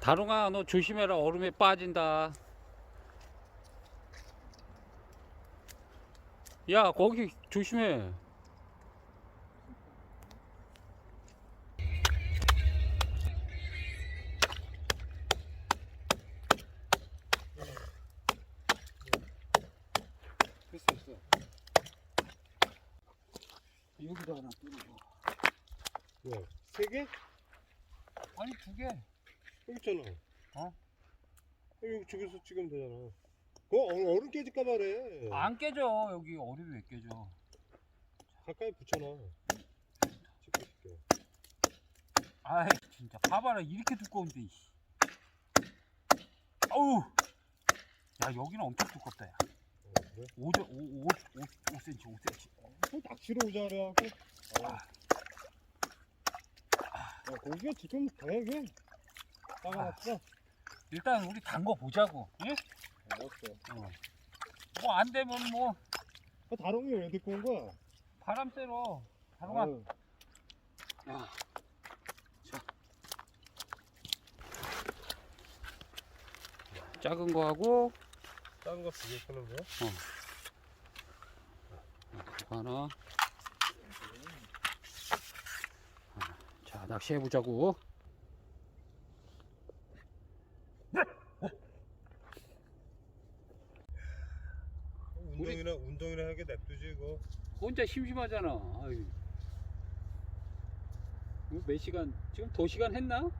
다롱아 너 조심해라. 얼음에 빠진다. 야 거기 조심해. 여기다 하나 뿌리고 왜? 세 개? 아니 두 개 여기 있잖아. 어? 여기 저기서 찍으면 되잖아. 얼- 얼음 깨질까 말해. 안 깨져 여기 얼음이 왜 깨져 가까이 붙여놔. 찍고 싶게. 아이 진짜 봐봐라 이렇게 두꺼운데 이씨. 어우 야 여기는 엄청 두껍다 야 어, 그래? 5, 5, 5, 5, 5cm 5cm 뭐 낚시로 오자 그래갖고. 아. 야, 고기가 지금 강하게 따가놨어. 일단 우리 단 거 보자고 응? 알았어. 뭐 안 되면 뭐 아, 다롱이 왜 데리고 온 거야? 바람 쐬러 다롱아 아유, 야. 자. 작은 거 하고 작은 거 두개 끄는 거야? 그거 하나. 낚시해 보자고. 운동이나 운동이나 하게 냅두지 이거. 혼자 심심하잖아. 아유. 이거 몇 시간? 지금 도 시간 했나?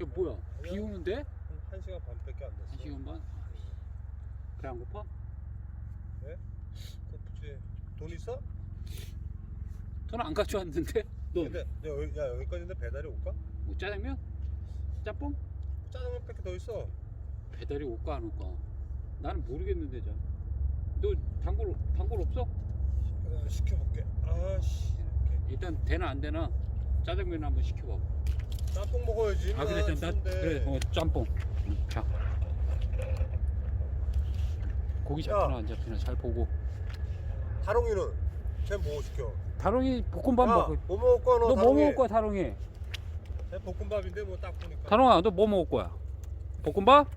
이거 뭐야? 비 오는데? 한, 한 시간 반밖에 안 됐어. 한 시간 반? 배안 고파? 고프지. 돈 있어? 돈 안 가져왔는데? 너 근데 야, 여기- 야 여기까지인데 배달이 올까? 뭐 짜장면? 짬뽕? 짜장면 밖에 더 있어. 배달이 올까 안 올까? 나는 모르겠는데 자. 너 단골 단골 없어? 어, 시켜볼게. 아씨. 일단 되나 안 되나 짜장면 한번 시켜봐. 짬뽕 먹어야지. 아 그래 나 그래 어, 짬뽕. 응, 자 고기 잡히나 야. 안 잡히나 잘 보고. 다롱이는 쟤뭐 시켜? 다롱이 볶음밥 야, 먹어. 뭐 먹을 거야 너? 너 뭐? 먹을 거야 다롱이? 쟤 볶음밥인데 뭐 딱 보니까. 다롱아 너 뭐 먹을 거야? 볶음밥?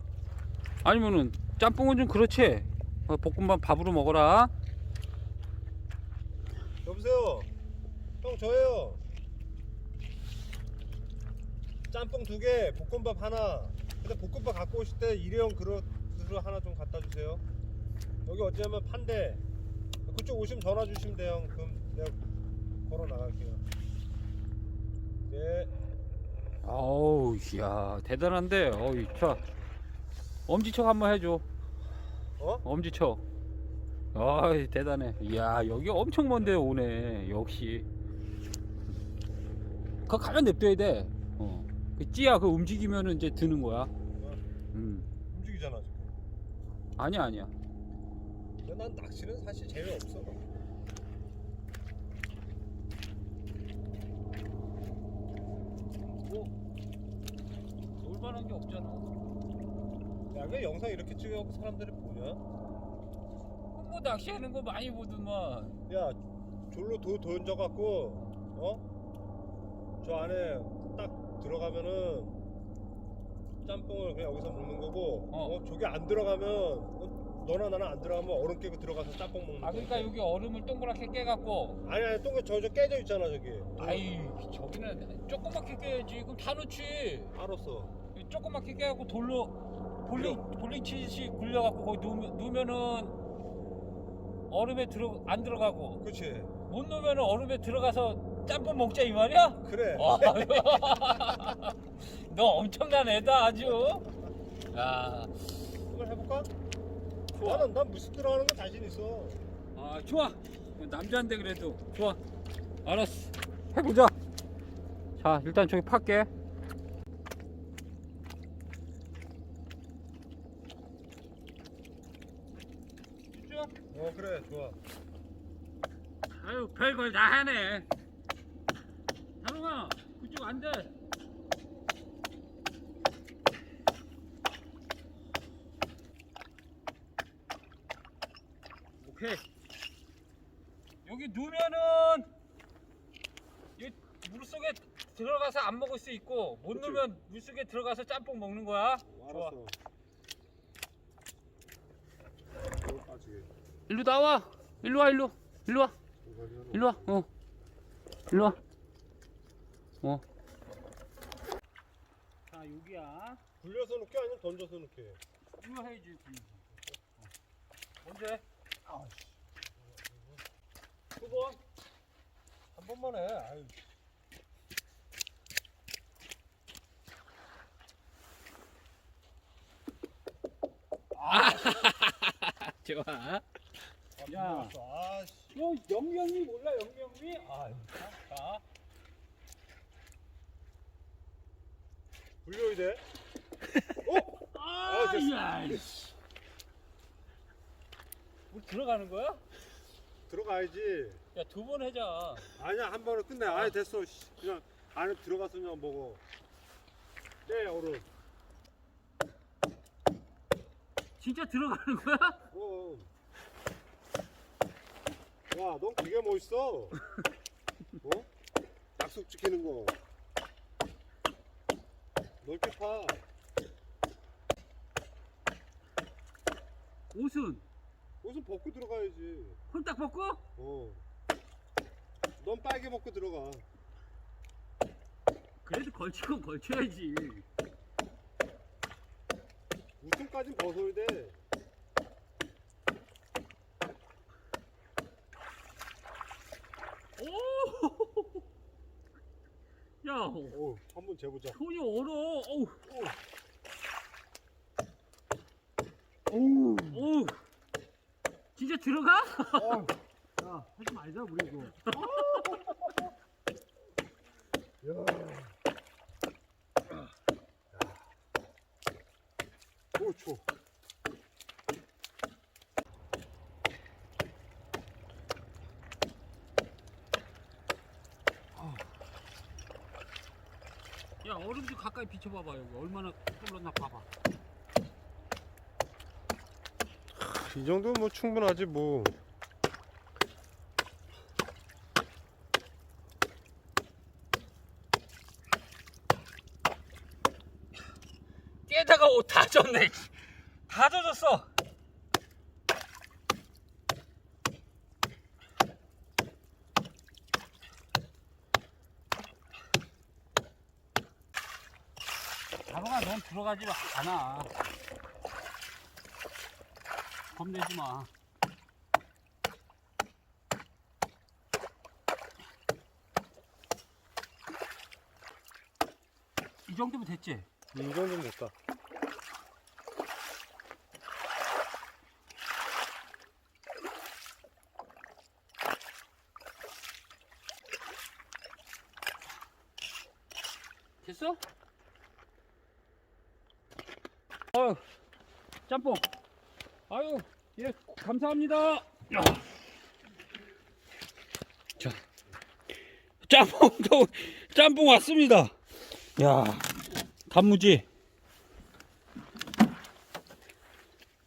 아니면은 짬뽕은 좀 그렇지. 어, 볶음밥 밥으로 먹어라. 여보세요. 형 저예요. 짬뽕 두 개, 볶음밥 하나. 근데 볶음밥 갖고 오실 때 일회용 그릇으로 하나 좀 갖다 주세요. 여기 어찌하면 판대. 그쪽 오시면 전화 주시면 돼요. 그럼 내가 걸어 나갈게요. 네. 어우, 야 대단한데. 어이, 자 엄지척 한번 해줘. 어? 엄지척. 아이 대단해. 이야 여기 엄청 먼데 오네. 역시. 그거 가만 냅둬야 돼. 어. 그 찌야 그 움직이면은 이제 드는 거야. 음. 움직이잖아 지금. 아니야 아니야. 근데 난 낚시는 사실 재미없어. 놀만한 게 없잖아. 야, 왜 영상 이렇게 찍어갖고 사람들이 보냐? 뭐 낚시하는 거 많이 보더만. 야, 졸로 도 던져갖고, 어? 저 안에 딱 들어가면은 짬뽕을 그냥 여기서 먹는 거고, 어. 어, 저기 안 들어가면, 어, 너나 나나 안 들어가면 얼음 깨고 들어가서 짬뽕 먹는 아 그러니까. 여기 얼음을 동그랗게 깨갖고. 아니, 아니, 똥에 저저 깨져 있잖아, 저기. 아이 저기는 조그맣게 깨야지. 그럼 다 넣지. 알았어. 조그맣게 깨갖고 돌로 볼링 볼링 치듯이 굴려갖고 거기 누우면, 누우면은 얼음에 들어 안 들어가고 그치? 못 누우면은 얼음에 들어가서 짬뽕 먹자 이 말이야? 그래. 와, 너 엄청난 애다 아주. 야, 한번 해볼까? 좋아. 나는, 난 무슨 들어가는 거 자신 있어. 아 좋아. 남자인데 그래도 좋아. 알았어. 해보자. 자 일단 저기 팔게. 진짜? 어, 그래, 좋아. 아유 별걸 다 하네. 다롱아 그쪽 안 돼. 오케이. 여기 누면은 이 물속에 들어가서 안 먹을 수 있고 못 그치. 넣으면 물속에 들어가서 짬뽕 먹는 거야. 좋아. 알았어. 이거 빠지게. 일로 나와. 일로 와 일로. 일로 와. 일로 와. 어. 일로 와. 어. 자 여기야. 굴려서 넣게 아니면 던져서 넣게. 이거 해야지. 언제? 두 번. 한 번만 해. 아유. 좋아. 야. 아, 씨. 너 영명미 몰라 영명미? 아, 자. 굴려야 돼. 아, 됐어. 야. 이씨. 물 들어가는 거야? 들어가야지. 야, 두 번 해자. 아니야 한 번에 끝내. 아예 됐어. 씨. 그냥 안에 들어가서 그냥 먹어. 네 얼음. 진짜 들어가는 거야? 그럼. 야, 넌 그게 멋있어. 어? 약속 지키는 거. 넓게 파. 옷은 옷은 벗고 들어가야지. 홀딱 벗고? 어. 넌 빨개 벗고 들어가. 그래도 걸치고 걸쳐야지. 우통까진 벗어야 돼. 오! 야, 어, 한번 재보자. 손이 얼어. 어우. 오. 어우. 진짜 들어가? 어. 야, 하지 말자 우리 이거. 야. 오, 추워. 야, 얼음 좀 가까이 비춰봐봐 여기 얼마나 끓었나 봐봐. 이 정도면 뭐 충분하지 뭐. 깨다가 옷 다 젖네. 다 젖었어. 넌 들어가지 않아. 겁내지 마. 이 정도면 됐지? 이 정도면 됐다. 됐어? 아유, 짬뽕. 아유, 예, 감사합니다. 야. 자, 짬뽕도, 짬뽕 왔습니다. 야, 단무지.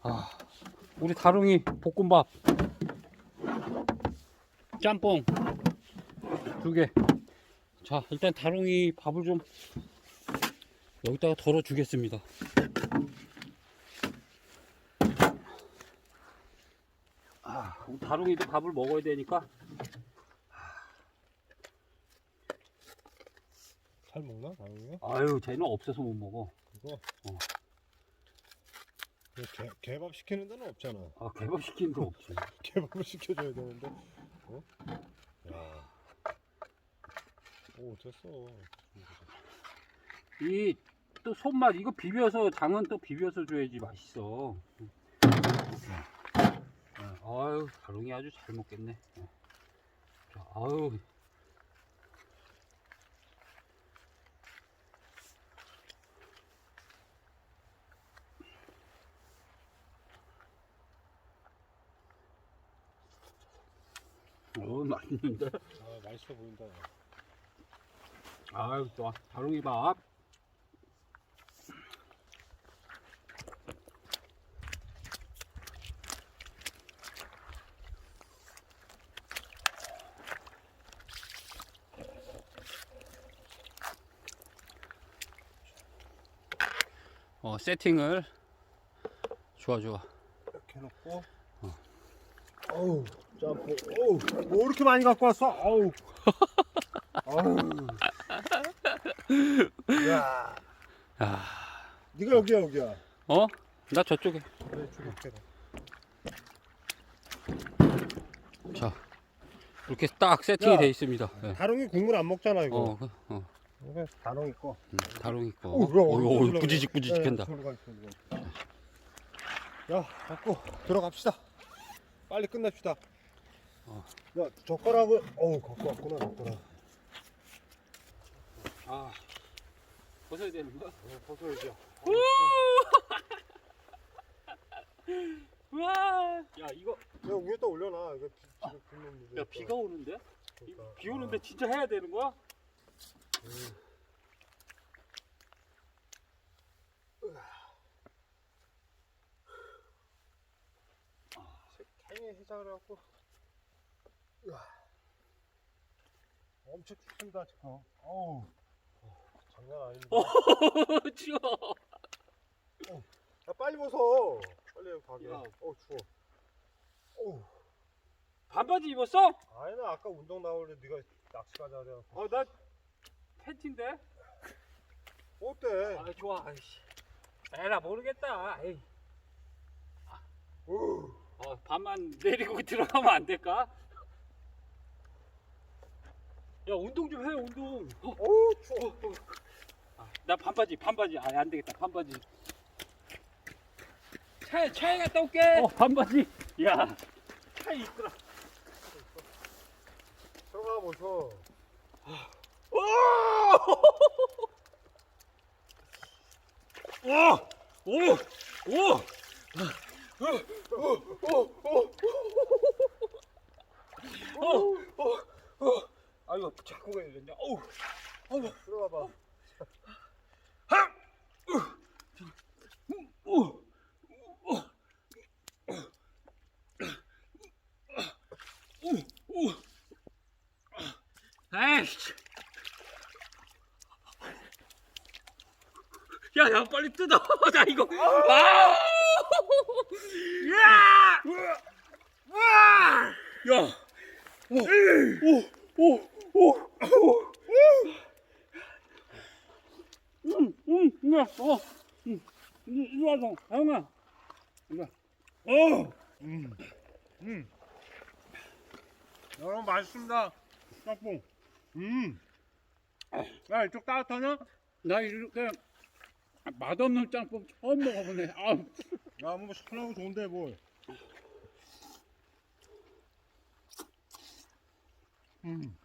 아, 우리 다롱이 볶음밥. 짬뽕. 두 개. 자 일단 다롱이 밥을 좀 여기다가 덜어 주겠습니다 아 우리 다롱이도 밥을 먹어야 되니까 잘 먹나? 다행이야? 아유 쟤는 없어서 못 먹어 이거? 어. 이거 개, 개밥 시키는 데는 없잖아. 아 개밥 시키는 데 없지 개밥을 시켜줘야 되는데. 어? 야. 오, 됐어. 이 또 손맛 이거 비벼서 당은 또 비벼서 줘야지 맛있어 어, 아유 다롱이 아주 잘 먹겠네 어. 자, 아유 어 맛있는데 아, 맛있어 보인다. 아유 좋아 다롱이 밥 세팅을 좋아 좋아. 이렇게 놓고 어우 점프 어우 뭐 이렇게 많이 갖고 왔어 어우 어우 야 아, 네가 여기야 여기야 어? 나 저쪽에. 그래 주먹대로 자, 이렇게 딱 세팅이 야. 돼 있습니다. 예. 다롱이 국물 안 먹잖아 이거 어, 그, 어, 이거 다롱이 거 음, 다롱이 거. 오. 부지직 부지직 네, 한다. 야, 갖고 들어갑시다. 빨리 끝냅시다. 어. 야, 젓가락을 어우 갖고 왔구나, 젓가락. 아, 벗어야 되는 거야? 어, 벗어야죠. 우와! 야, 이거 야, 위에다 올려놔. 이거 비, 지금 문제. 야 비가 오는데? 이- 그러니까. 비 오는데 진짜 해야 되는 거야? 캔에 해장을 해갖고. 으아. 엄청 춥습니다 지금. 어우, 장난 아닌데. 추워. 야, 빨리 벗어. 빨리 가게. 야. 어 추워. 어우. 반바지 입었어? 아니 나 아까 운동 나올 때 네가 낚시 가자 그래. 어, 나 팬티인데. 어때? 아, 좋아. 아이씨. 에라 모르겠다. 에이. 우. 어, 반만 내리고 들어가면 안 될까? 야, 운동 좀 해, 운동. 어, 어우 추워. 아, 나 반바지, 반바지. 아, 안 되겠다, 반바지. 차에, 차에 갔다 올게. 어, 반바지. 야, 차에 있더라. 들어가 보셔. 오! 오! 오! 아이고, 자꾸 걸렸냐. 어우. 들어가 봐. 오! 오! 에이씨. 야, 야, 빨리 뜯어. 나 이거. 아! 야! 야. 오. 오. 오. 오. 응, 응, 야, 어. 응. 이리 와서, 아영아. 이리 와. 어. 음. 음. 여러분 맛있습니다. 짬뽕. 음. 야 이쪽 따뜻하냐? 나 이렇게 맛없는 짬뽕 처음 먹어보네. 아, 야, 뭐 시원하고 좋은데 뭘. 음.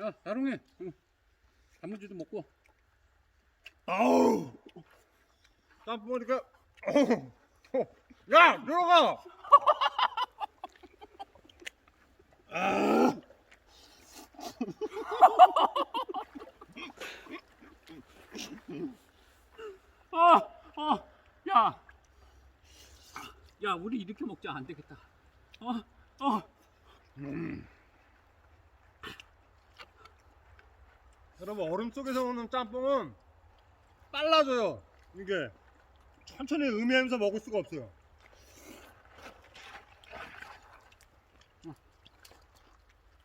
야, 다롱이. 응. 단무지도 먹고. 아우. 짬뽕 이렇게. 어우. 어. 야, 들어가. 아, 어, 야, 야, 우리 이렇게 먹자 안 되겠다. 어, 어, 여러분 얼음 속에서 먹는 짬뽕은 빨라져요. 이게 천천히 음미하면서 먹을 수가 없어요.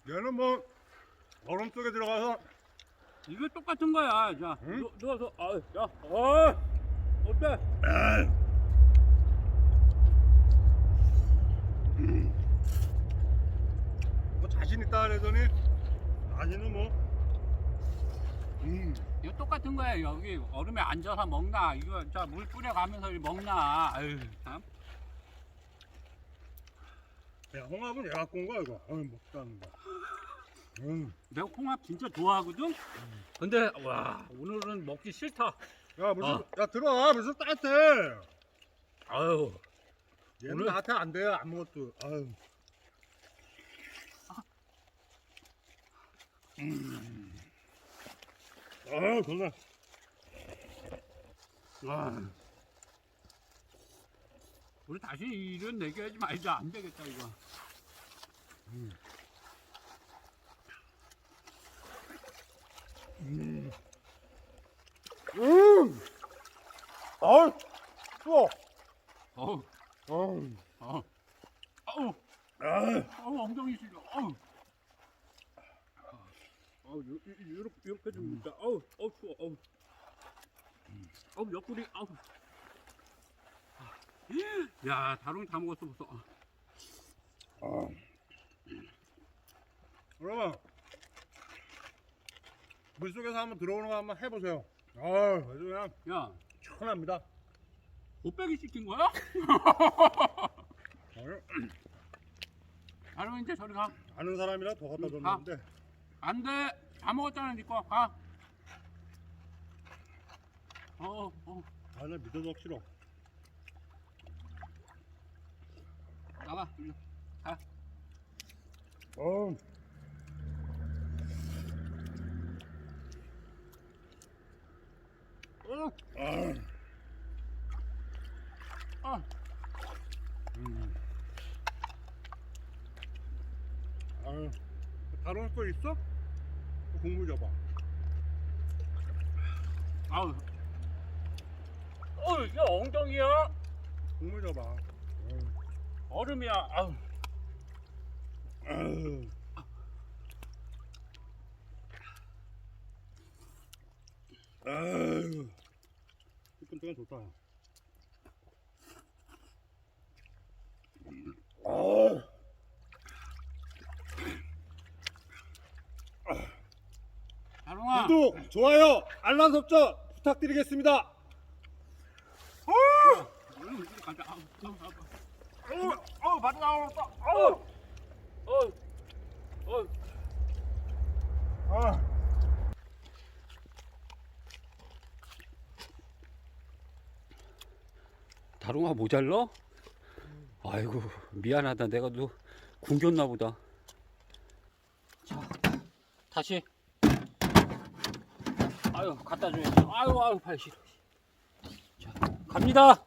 얘는 뭐 얼음 속에 들어가서 이거 똑같은 거야. 자, 응? 누, 누워서, 아, 야, 어, 어때? 뭐 자신 있다 그러더니 아니는 뭐 음. 이거 똑같은 거야. 여기 얼음에 앉아서 먹나? 이거 자물 뿌려가면서 먹나? 아유, 참. 야 홍합은 얘 갖고 온 거야 이거 어이 먹다는 거 음. 내가 홍합 진짜 좋아하거든. 근데 와 오늘은 먹기 싫다. 야 무슨 어. 야 들어와 무슨 따뜻해 아유. 얘는 오늘- 나한테 안 돼요 아무것도 아유 음. 아유 정말 와. 우리 다시 이런 얘기하지 말자. 안 되겠다 이거. 음. 아우 추워. 어우, 어우. 어우, 어우, 아, 어우, 엉덩이 시려. 아우 요- 요- 요렇게 요렇게 좀 있다. 아우 어우 추워. 아우. 아우 옆구리 아우. 야 다롱이 다 먹었어 벌써. 아. 여러분 물 속에서 한번 들어오는 거 한번 해보세요. 아, 아주 그냥 야 시원합니다. 옷빼기 시킨 거야? 아유, 다롱이 이제 저리 가. 아는 사람이라 더 갖다 응, 가. 줬는데 안 돼. 다 먹었잖아 니꺼 가. 어 어. 아, 나 믿어도 싫어. 나가. 어. 어. 음. 아유, 다른 거 있어? 그 국물 줘봐. 아우. 어우 야 엉덩이야. 국물 줘봐. 아유. 얼음이야. 아우. 아유. 아유. 뜨끈뜨끈 좋다. 아. 다롱아. 구독, 좋아요, 알람 설정 부탁드리겠습니다. 어우, 맛 나왔다. 어우. 어우. 어우. 아. 다롱아 모자라? 아이고 미안하다. 내가 너 굶겼나 보다. 자, 다시. 아유 갖다 줘야지. 아유 아유 발 시려. 자 갑니다.